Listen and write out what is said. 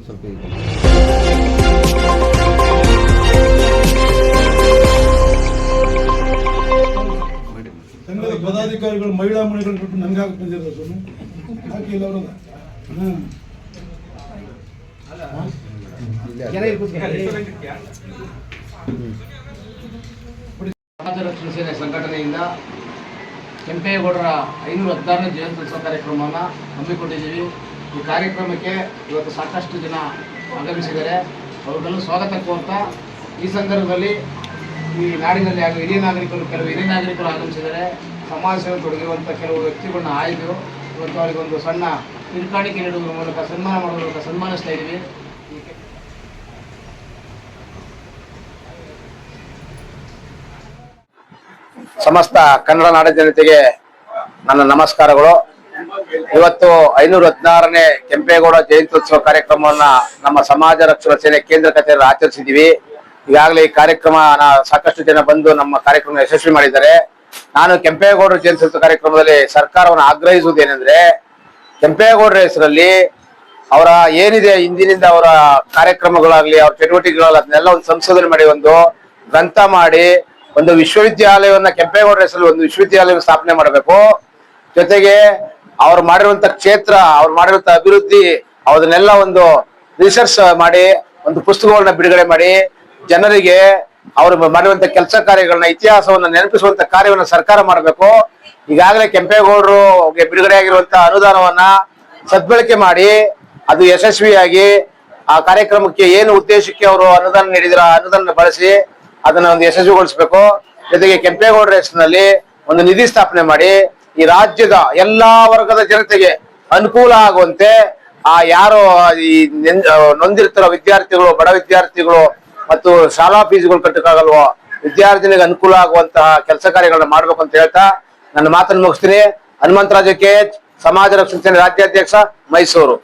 ಒಂದು ಸ್ವಲ್ಪ ಸಂಘದ ಪದಾಧಿಕಾರಿಗಳು ಮಹಿಳಾ ಮನೆಗಳು ಬಿಟ್ಟು ನಂಗೆ ಹಾಕಿ ಬಂದಿರೋದು ಸುಮ್ಮನೆ ಹಾಕಿ ಇಲ್ಲ ಅವ್ರನ್ನ? ಹ್ಮ್. ಸಮಾಜ ರಕ್ಷಣಾ ಸೇನೆ ಸಂಘಟನೆಯಿಂದ ಕೆಂಪೇಗೌಡರ ಐನೂರ ಹದಿನಾರನೇ ಜಯಂತ್ಯುತ್ಸವ ಕಾರ್ಯಕ್ರಮವನ್ನು ಹಮ್ಮಿಕೊಂಡಿದ್ದೀವಿ. ಈ ಕಾರ್ಯಕ್ರಮಕ್ಕೆ ಇವತ್ತು ಸಾಕಷ್ಟು ಜನ ಆಗಮಿಸಿದ್ದಾರೆ. ಅವರನ್ನು ಸ್ವಾಗತ ಕೋರ್ತಾ, ಈ ಸಂದರ್ಭದಲ್ಲಿ ಈ ನಾಡಿನಲ್ಲಿ ಹಾಗೂ ಹಿರಿಯ ನಾಗರಿಕರು ಕೆಲವು ಹಿರಿಯ ನಾಗರಿಕರು ಆಗಮಿಸಿದ್ದಾರೆ. ಸಮಾಜ ಸೇವೆ ತೊಡಗಿರುವಂಥ ಕೆಲವು ವ್ಯಕ್ತಿಗಳನ್ನ ಆಯ್ದು ಇವತ್ತು ಅವರಿಗೆ ಒಂದು ಸಣ್ಣ ಕಿರುಕಾಣಿಕೆ ನೀಡುವುದರ ಮೂಲಕ ಸನ್ಮಾನ ಮಾಡುವ ಮೂಲಕ ಸನ್ಮಾನಿಸ್ತಾ ಇದ್ದೀವಿ. ಸಮಸ್ತ ಕನ್ನಡ ನಾಡ ಜನತೆಗೆ ನನ್ನ ನಮಸ್ಕಾರಗಳು. ಇವತ್ತು ಐನೂರ ಹದಿನಾರನೇ ಕೆಂಪೇಗೌಡ ಜಯಂತ್ಯುತ್ಸವ ಕಾರ್ಯಕ್ರಮವನ್ನ ನಮ್ಮ ಸಮಾಜ ರಕ್ಷಣಾ ಸೇನೆ ಕೇಂದ್ರ ಕಚೇರಿ ಆಚರಿಸಿದ್ದೀವಿ ಈಗಾಗಲೇ ಈ ಕಾರ್ಯಕ್ರಮ ಸಾಕಷ್ಟು ಜನ ಬಂದು ನಮ್ಮ ಕಾರ್ಯಕ್ರಮ ಯಶಸ್ವಿ ಮಾಡಿದ್ದಾರೆ. ನಾನು ಕೆಂಪೇಗೌಡರ ಜಯಂತ್ಯುತ್ಸವ ಕಾರ್ಯಕ್ರಮದಲ್ಲಿ ಸರ್ಕಾರವನ್ನು ಆಗ್ರಹಿಸುವುದೇನೆಂದ್ರೆ, ಕೆಂಪೇಗೌಡರ ಹೆಸರಲ್ಲಿ ಅವರ ಏನಿದೆ ಹಿಂದಿನಿಂದ ಅವರ ಕಾರ್ಯಕ್ರಮಗಳಾಗ್ಲಿ, ಅವ್ರ ಚಟುವಟಿಕೆಗಳಾಗಲಿ, ಅದನ್ನೆಲ್ಲ ಒಂದು ಸಂಶೋಧನೆ ಮಾಡಿ, ಒಂದು ಗ್ರಂಥ ಮಾಡಿ, ಒಂದು ವಿಶ್ವವಿದ್ಯಾಲಯವನ್ನ ಕೆಂಪೇಗೌಡರ ಹೆಸರಲ್ಲಿ ಒಂದು ವಿಶ್ವವಿದ್ಯಾಲಯ ಸ್ಥಾಪನೆ ಮಾಡಬೇಕು. ಜೊತೆಗೆ ಅವ್ರು ಮಾಡಿರುವಂತ ಕ್ಷೇತ್ರ, ಅವ್ರು ಮಾಡಿರುವಂತ ಅಭಿವೃದ್ಧಿ ಅದನ್ನೆಲ್ಲ ಒಂದು ರಿಸರ್ಚ್ ಮಾಡಿ, ಒಂದು ಪುಸ್ತಕಗಳನ್ನ ಬಿಡುಗಡೆ ಮಾಡಿ, ಜನರಿಗೆ ಅವರು ಮಾಡಿರುವಂತ ಕೆಲಸ ಕಾರ್ಯಗಳನ್ನ, ಇತಿಹಾಸವನ್ನ ನೆನಪಿಸುವಂತ ಕಾರ್ಯವನ್ನ ಸರ್ಕಾರ ಮಾಡಬೇಕು. ಈಗಾಗಲೇ ಕೆಂಪೇಗೌಡರು ಬಿಡುಗಡೆ ಆಗಿರುವಂತ ಅನುದಾನವನ್ನ ಸದ್ಬಳಕೆ ಮಾಡಿ, ಅದು ಯಶಸ್ವಿಯಾಗಿ ಆ ಕಾರ್ಯಕ್ರಮಕ್ಕೆ ಏನು ಉದ್ದೇಶಕ್ಕೆ ಅವರು ಅನುದಾನ ನೀಡಿದ್ರ ಅನುದಾನ ಬಳಸಿ ಅದನ್ನ ಒಂದು ಯಶಸ್ವಿಗೊಳಿಸಬೇಕು. ಜೊತೆಗೆ ಕೆಂಪೇಗೌಡರ ಹೆಸರಿನಲ್ಲಿ ಒಂದು ನಿಧಿ ಸ್ಥಾಪನೆ ಮಾಡಿ ಈ ರಾಜ್ಯದ ಎಲ್ಲಾ ವರ್ಗದ ಜನತೆಗೆ ಅನುಕೂಲ ಆಗುವಂತೆ ಆ ಯಾರೋ ಈ ನೊಂದಿರ್ತಾರ ವಿದ್ಯಾರ್ಥಿಗಳು, ಬಡ ವಿದ್ಯಾರ್ಥಿಗಳು ಮತ್ತು ಶಾಲಾ ಫೀಸ್ಗಳು ಕಟ್ಟಕ್ಕಾಗಲ್ವೋ, ವಿದ್ಯಾರ್ಥಿನಿಗೆ ಅನುಕೂಲ ಆಗುವಂತಹ ಕೆಲಸ ಕಾರ್ಯಗಳನ್ನ ಮಾಡ್ಬೇಕು ಅಂತ ಹೇಳ್ತಾ ನನ್ನ ಮಾತನ್ನು ಮುಗಿಸ್ತೀನಿ. ಹನುಮಂತರಾಜ ಕೆ ಎಚ್, ಸಮಾಜ ರಕ್ಷಣೆ ರಾಜ್ಯಾಧ್ಯಕ್ಷ ಮೈಸೂರು.